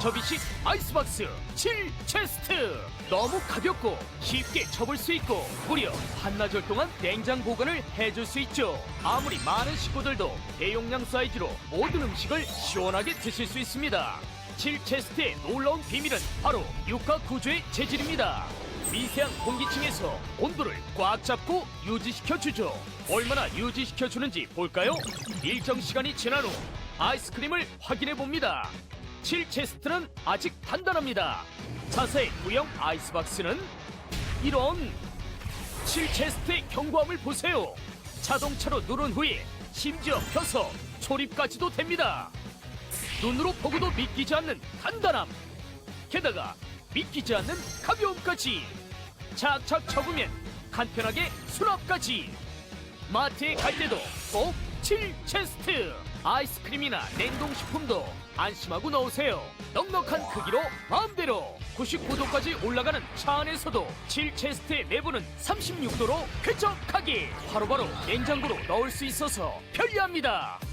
접이식 아이스박스 7 체스트 너무 가볍고 쉽게 접을 수 있고 무려 한나절 동안 냉장 보관을 해줄 수 있죠 아무리 많은 식구들도 대용량 사이즈로 모든 음식을 시원하게 드실 수 있습니다 7 체스트의 놀라운 비밀은 바로 육가 구조의 재질입니다 미세한 공기층에서 온도를 꽉 잡고 유지시켜 주죠. 얼마나 유지시켜 주는지 볼까요? 일정 시간이 지난 후 아이스크림을 확인해 봅니다. 7 체스트는 아직 단단합니다. 자세히 구형 아이스박스는 이런 7 체스트의 견고함을 보세요. 자동차로 누른 후에 심지어 펴서 조립까지도 됩니다. 눈으로 보고도 믿기지 않는 단단함. 게다가 믿기지 않는 가벼움까지 착착 접으면 간편하게 수납까지 마트에 갈 때도 꼭 7 체스트. 아이스크림이나 냉동식품도 안심하고 넣으세요. 넉넉한 크기로 마음대로. 99도까지 올라가는 차 안에서도 7 체스트의 내부는 36도로 쾌적하게 바로바로 냉장고로 넣을 수 있어서 편리합니다